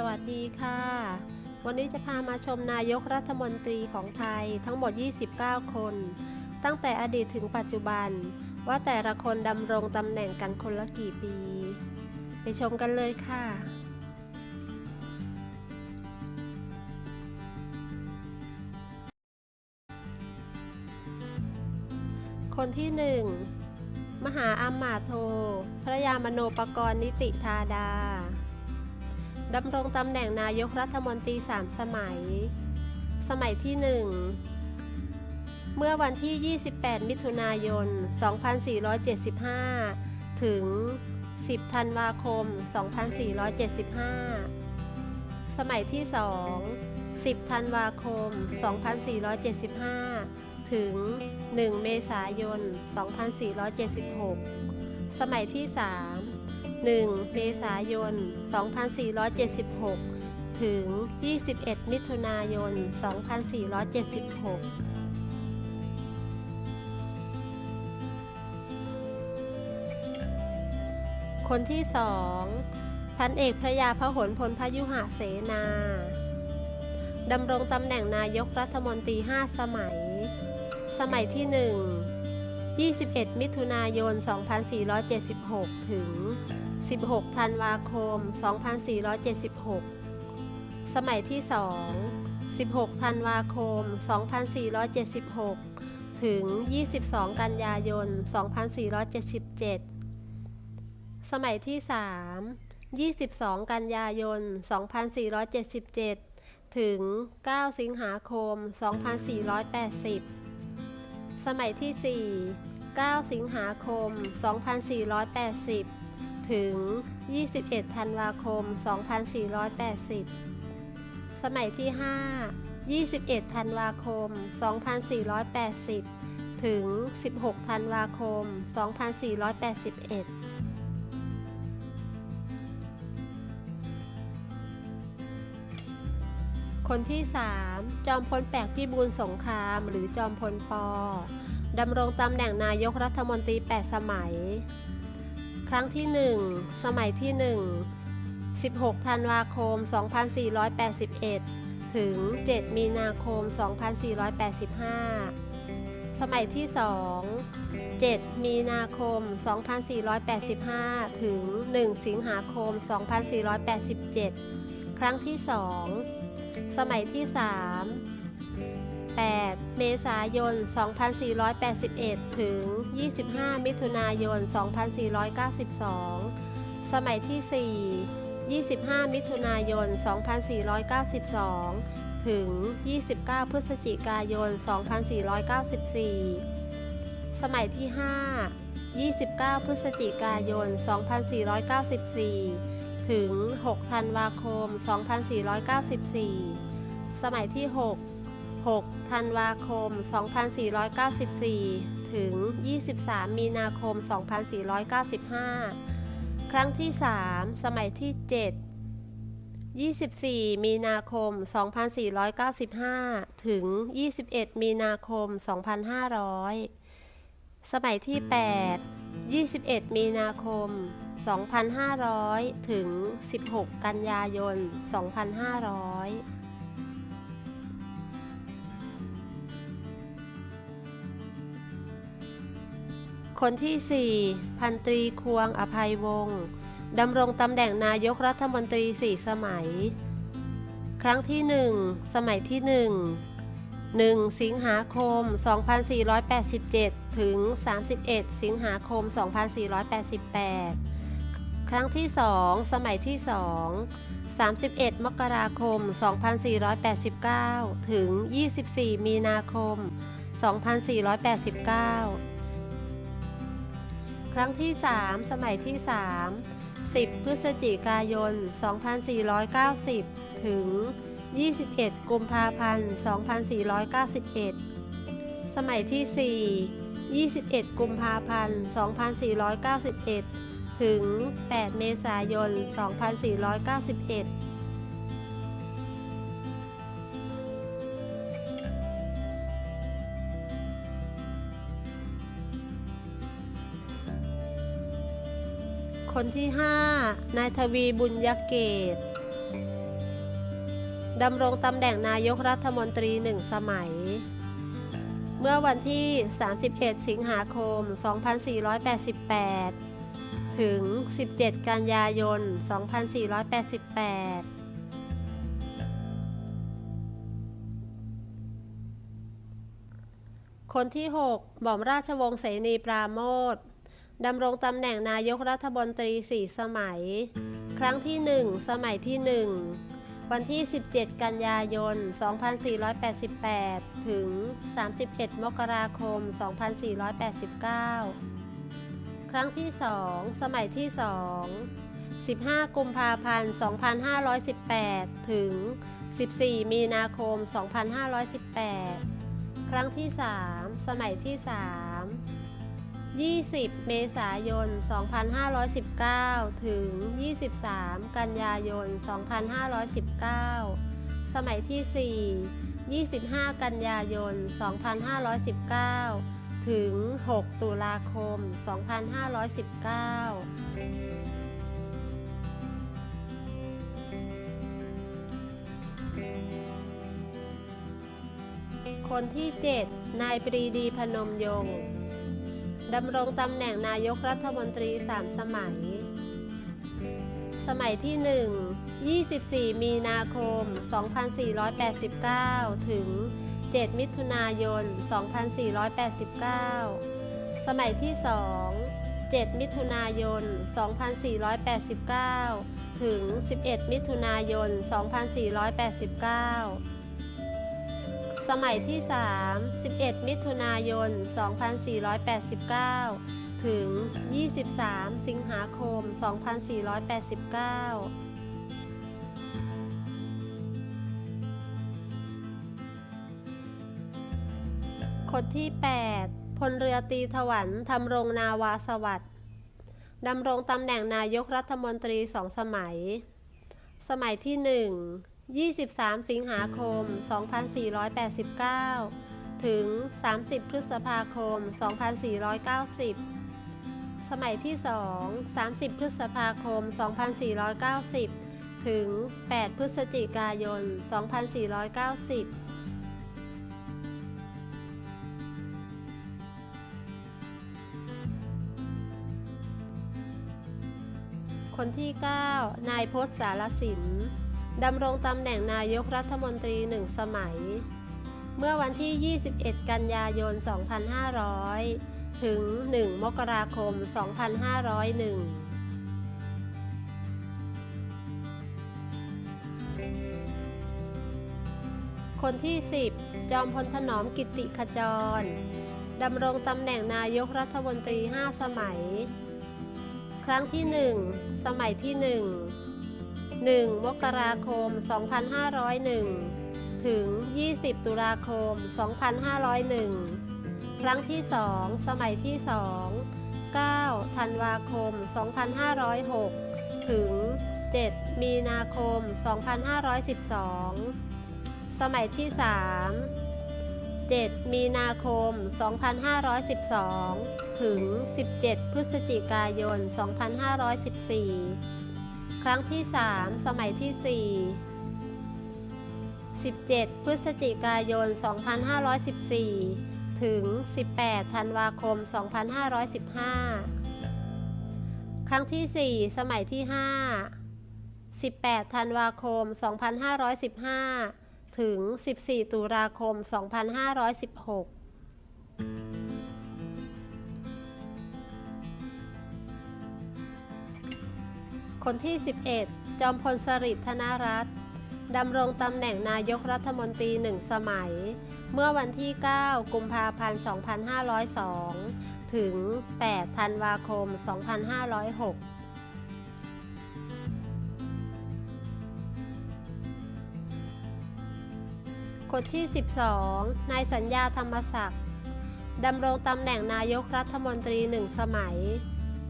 สวัสดีค่ะ วันนี้จะพามาชมนายกรัฐมนตรีของไทยทั้งหมด 29 คน ตั้งแต่อดีตถึงปัจจุบัน ว่าแต่ละคนดำรงตำแหน่งกันคนละกี่ปี ไปชมกันเลยค่ะ คนที่หนึ่งมหาอัมมาโท พระยามโนปกรณ์นิติธาดา ดำรงตำแหน่งนายกรัฐมนตรีสามสมัย สมัยที่หนึ่งเมื่อวันที่ 28 มิถุนายน 2475 ถึง 10 ธันวาคม 2475 สมัยที่ 2 10 ธันวาคม 2475 ถึง 1 เมษายน 2476 สมัยที่ 3 1 เมษายน 2476 ถึง 21 มิถุนายน 2476คนที่สองพันเอกพระยาพหลพลพยุหะเสนา ดำรงตำแหน่งนายกรัฐมนตรี 5 สมัย สมัยที่ 1 21 มิถุนายน 2476 ถึง 16 ธันวาคม 2476 สมัยที่ 2 16 ธันวาคม 2476 ถึง 22 กันยายน 2477 สมัยที่ 3 22 กันยายน 2477 ถึง 9 สิงหาคม 2480 สมัยที่ 4 9 สิงหาคม 2480 ถึง 21 ธันวาคม 2480 สมัยที่ 5 21 ธันวาคม 2480 ถึง 16 ธันวาคม 2481คนที่ 3 จอมพลแปลกพิบูลสงครามหรือจอมพลปอดำรงตำแหน่งนายกรัฐมนตรี 8 สมัย ครั้งที่ 1 สมัยที่ 1 16 ธันวาคม 2481 ถึง 7 มีนาคม 2485 สมัยที่ 2 7 มีนาคม 2485 ถึง 1 สิงหาคม 2487 ครั้งที่ 2 สมัยที่ 3 8 เมษายน 2481 ถึง 25 มิถุนายน 2492 สมัยที่ 4 25 มิถุนายน 2492 ถึง 29 พฤศจิกายน 2494 สมัยที่ 5 29 พฤศจิกายน 2494 ถึง 6 ธันวาคม 2494 สมัยที่ 6 6 ธันวาคม 2494 ถึง 23 มีนาคม 2495 ครั้งที่ 3 สมัยที่ 7 24 มีนาคม 2495 ถึง 21 มีนาคม 2500 สมัยที่ 8 21 มีนาคม 2,500 ถึง 16 กันยายน 2,500 คนที่ 4 พันตรีควงอภัยวงศ์ดำรงตำแหน่งนายกรัฐมนตรี 4 สมัย ครั้งที่ 1 สมัยที่ 1 1 สิงหาคม 2487 ถึง 31 สิงหาคม 2488 ครั้งที่ 2 สมัยที่ 2 31 มกราคม 2489 ถึง 24 มีนาคม 2489 ครั้งที่ 3 สมัยที่ 3 10 พฤศจิกายน 2490 ถึง 21 กุมภาพันธ์ 2491 สมัยที่ 4 21 กุมภาพันธ์ 2491 ถึง 8 เมษายน 2491 คนที่5นายทวีบุญยเกตดำรงตำแหน่งนายกรัฐมนตรีหนึ่งสมัย เมื่อวันที่ 31 สิงหาคม 2488 ถึง 17 กันยายน 2488คนที่ 6 หม่อมราชวงศ์เสนีปราโมท ดำรงตำแหน่งนายกรัฐมนตรี 4 สมัย ครั้งที่ 1 สมัยที่ 1 วันที่ 17 กันยายน 2488 ถึง 31 มกราคม 2489 ครั้งที่ 2 สมัยที่ 2 15 กุมภาพันธ์ 2518 ถึง 14 มีนาคม 2518 ครั้งที่ 3 สมัยที่ 3 20 เมษายน 2519 ถึง 23 กันยายน 2519 สมัยที่ 4 25 กันยายน 2519 ถึง 6 ตุลาคม 2519คนที่ 7 นายปรีดีพนมยงค์ ดำรงตำแหน่งนายกรัฐมนตรี 3 สมัย สมัยที่ 1 24 มีนาคม 2489 ถึง 7 มิถุนายน 2489 สมัยที่ 2 7 มิถุนายน 2489 ถึง 11 มิถุนายน 2489 สมัยที่ 3 11 มิถุนายน 2489 ถึง 23 สิงหาคม 2489คนที่ 8 พลเรือตีถวันทำรงนาวาสวัสดิ์ดำรงตำแหน่งนายกรัฐมนตรีสองสมัย สมัยที่ 1 23 สิงหาคม 2489 ถึง 30 พฤษภาคม 2490 สมัยที่ 2 30 พฤษภาคม 2490 ถึง 8 พฤศจิกายน 2490คนที่ 9 นายพศสารสิน ดำรงตำแหน่งนายกรัฐมนตรีหนึ่งสมัย เมื่อวันที่ 21 กันยายน 2500 ถึง 1 มกราคม 2501คนที่ 10 จอมพลถนอมกิติขจร ดำรงตำแหน่งนายกรัฐมนตรี 5 สมัย ครั้งที่ 1 สมัยที่ 1 1 มกราคม 2501 ถึง 20 ตุลาคม 2501 ครั้งที่ 2 สมัยที่ 2 9 ธันวาคม 2506 ถึง 7 มีนาคม 2512 สมัยที่ 3 7 มีนาคม 2512 ถึง 17 พฤศจิกายน 2514 รั้งที่ 3 สมัยที่ 4 17 พฤศจิกายน 2514 ถึง 18 ธันวาคม 2515 ครั้งที่ 4 สมัยที่ 5 18 ธันวาคม 2515 ถึง 14 ตุลาคม 2516 คนที่ 11 จอมพลสฤษดิ์ธนรัตน์ดำรงตำแหน่งนายกรัฐมนตรีหนึ่งสมัย เมื่อวันที่ 9 กุมภาพันธ์ 2502 ถึง 8 ธันวาคม 2506คนที่ 12 นายสัญญาธรรมศักดิ์ดำรงตำแหน่งนายกรัฐมนตรีหนึ่งสมัย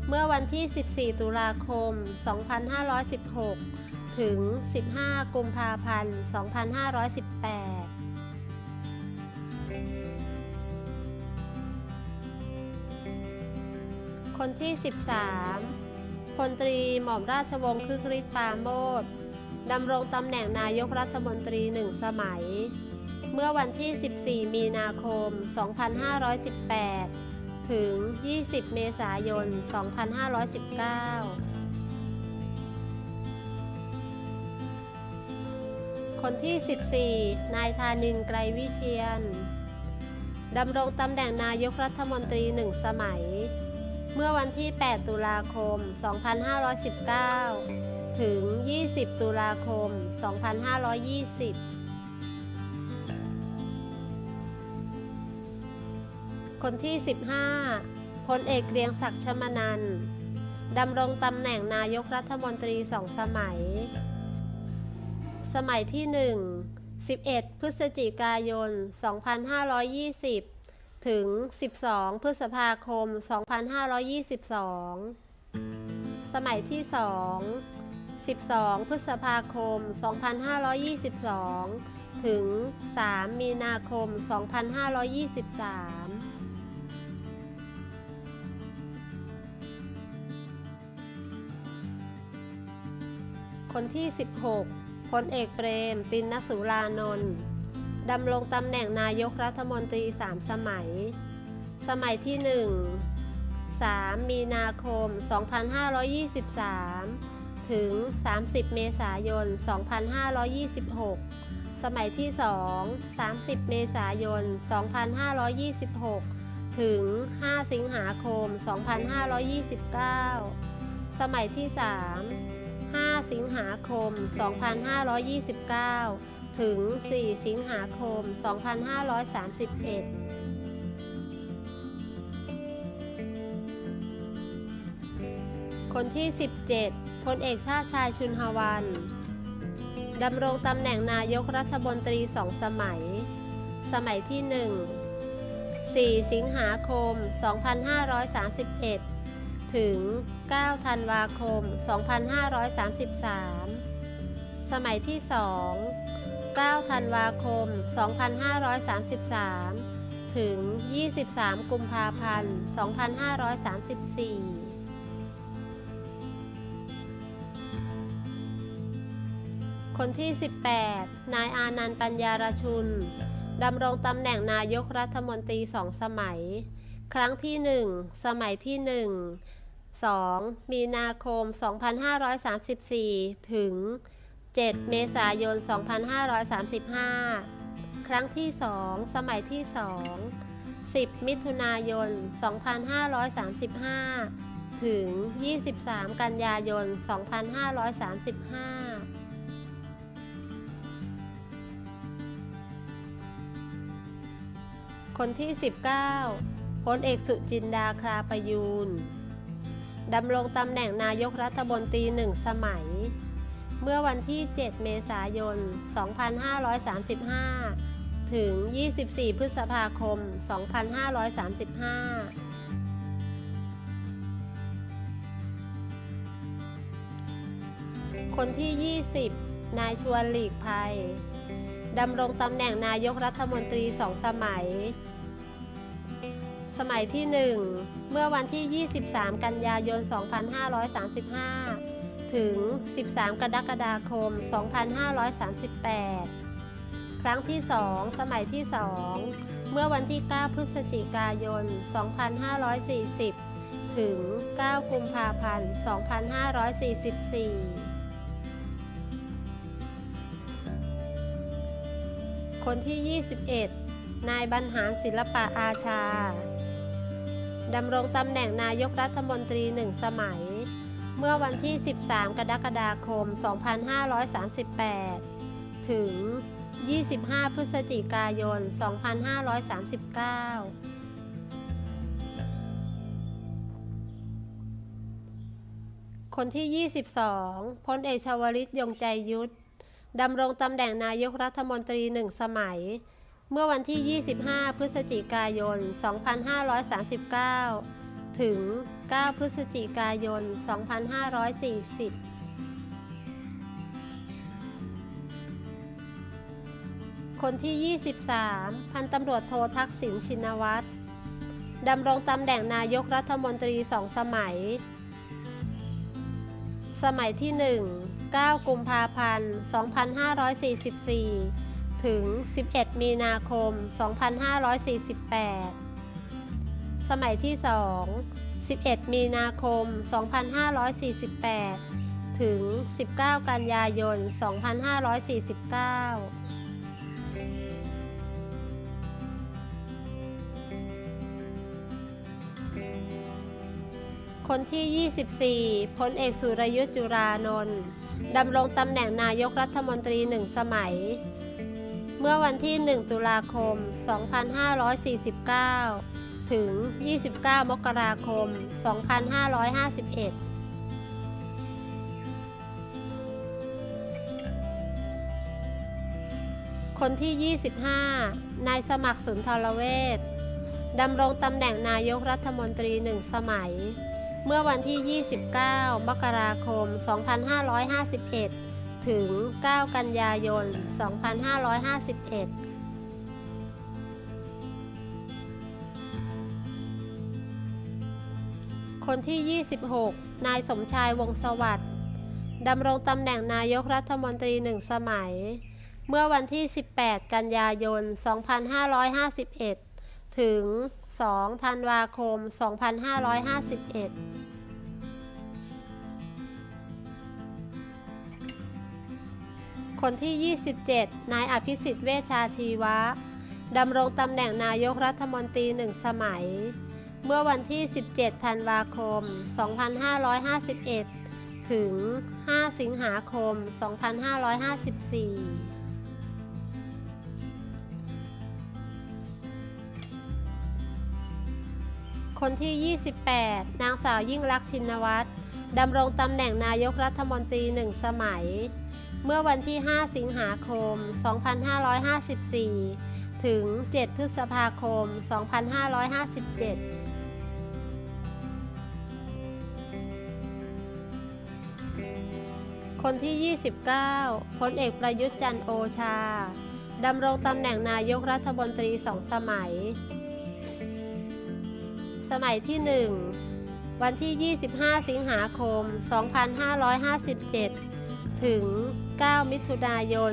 เมื่อวันที่ 14 ตุลาคม 2516 ถึง 15 กุมภาพันธ์ 2518คนที่ 13พลตรีหม่อมราชวงศ์คึกฤทธิ์ปราโมดดำรงตำแหน่งนายกรัฐมนตรีหนึ่งสมัย เมื่อวันที่ 14 มีนาคม 2518 ถึง 20 เมษายน 2519 คนที่ 14 นายธานินไกรวิเชียน ดำรงตำแหน่งนายกรัฐมนตรีหนึ่งสมัย เมื่อวันที่ 8 ตุลาคม 2519 ถึง 20 ตุลาคม 2520 คนที่ 15พลเอกเกรียงศักดิ์ชมนันดำรงตำแหน่งนายกรัฐมนตรีสองสมัย สมัยที่ 1 11 พฤศจิกายน 2520 ถึง 12 พฤษภาคม 2522 สมัยที่ 2 12 พฤษภาคม 2522 ถึง 3 มีนาคม 2523 คนที่ 16พลเอกเปรม ตินสุรานนท์ดำรงตำแหน่งนายกรัฐมนตรี 3 สมัย สมัยที่ 1 3 มีนาคม 2523 ถึง 30 เมษายน 2526 สมัยที่ 2 30 เมษายน 2526 ถึง 5 สิงหาคม 2529 สมัยที่ 3 5 สิงหาคม 2529 ถึง 4 สิงหาคม 2531คนที่ 17 พลเอกชาติชายชุนฮวัน ดำรงตำแหน่งนายกรัฐมนตรีสองสมัย สมัยที่ 1 4 สิงหาคม 2531 ถึง 9 ธันวาคม 2533 สมัยที่ 2 9 ธันวาคม 2533 ถึง 23 กุมภาพันธ์ 2534คนที่ 18 นายอานันต์ปัญญารชุน ดำรงตำแหน่งนายกรัฐมนตรีสองสมัย ครั้งที่ 1 สมัยที่ 1 2 มีนาคม 2534 ถึง 7 เมษายน 2535 ครั้งที่ 2 สมัยที่ 2 10 มิถุนายน 2535 ถึง 23 กันยายน 2535คนที่ 19พลเอกสุจินดาคราประยูน ดำรงตำแหน่งนายกรัฐมนตรีหนึ่งสมัย เมื่อวันที่ 7 เมษายน 2535 ถึง 24 พฤษภาคม 2535คนที่ 20 นายชวนหลีกภัย ดำรงตำแหน่งนายกรัฐมนตรีสองสมัย สมัยที่ 1 เมื่อวันที่ 23 กันยายน 2535 ถึง 13 กรกฎาคม 2538 ครั้งที่ 2 สมัยที่ 2 เมื่อวันที่ 9 พฤศจิกายน 2540 ถึง 9 กุมภาพันธ์ 2544คนที่ 21 นายบรรหารศิลปะอาชา ดำรงตำแหน่งนายกรัฐมนตรีหนึ่งสมัย เมื่อวันที่ 13 กรกฎาคม 2538 ถึง 25 พฤศจิกายน 2539คนที่ 22พลเอกชวลิตยงใจยุทธดำรงตำแหน่งนายกรัฐมนตรีหนึ่งสมัย เมื่อวันที่ 25 พฤศจิกายน 2539 ถึง 9 พฤศจิกายน 2540คนที่ 23 พันตำรวจโททักษิณชินวัตรดำรงตำแหน่งนายกรัฐมนตรีสองสมัย สมัยที่ 1 9 กุมภาพันธ์ 2544 ถึง 11 มีนาคม 2548 สมัยที่ 2 11 มีนาคม 2548 ถึง 19 กันยายน 2549คนที่ 24 พลเอกสุรยุทธ์จุรานนท์ดำรงตำแหน่งนายกรัฐมนตรีหนึ่งสมัย เมื่อวันที่ 1 ตุลาคม 2549 ถึง 29 มกราคม 2551คนที่ 25 นายสมัครสุนทรเวชดำรงตำแหน่งนายกรัฐมนตรีหนึ่งสมัย เมื่อวันที่ 29 มกราคม 2551 ถึง 9 กันยายน 2551คนที่ 26 นายสมชายวงศสวัสดิ์ดำรงตำแหน่งนายกรัฐมนตรีหนึ่งสมัย เมื่อวันที่ 18 กันยายน 2551 ถึง 2 ธันวาคม 2551 คนที่ 27 นายอภิสิทธิ์เวชชาชีวะดำรงตำแหน่งนายกรัฐมนตรีหนึ่งสมัย เมื่อวันที่ 17 ธันวาคม 2551 ถึง 5 สิงหาคม 2554คนที่ 28 นางสาวยิ่งลักษณ์ชินวัตรดำรงตำแหน่งนายกรัฐมนตรีหนึ่งสมัย เมื่อวันที่ 5 สิงหาคม 2554 ถึง 7 พฤษภาคม 2557คนที่ 29พลเอกประยุทธ์จันโอชา ดำรงตำแหน่งนายกรัฐมนตรีสองสมัย สมัยที่ 1 วันที่ 25 สิงหาคม 2557 ถึง 9 มิถุนายน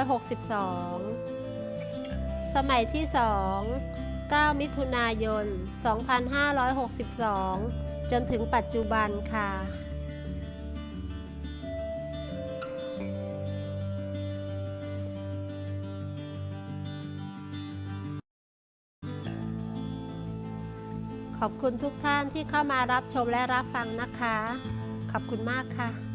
2562 สมัยที่ 2 9 มิถุนายน 2562 จนถึงปัจจุบันค่ะ ขอบคุณทุกท่านที่เข้ามารับชมและรับฟังนะคะ ขอบคุณมากค่ะ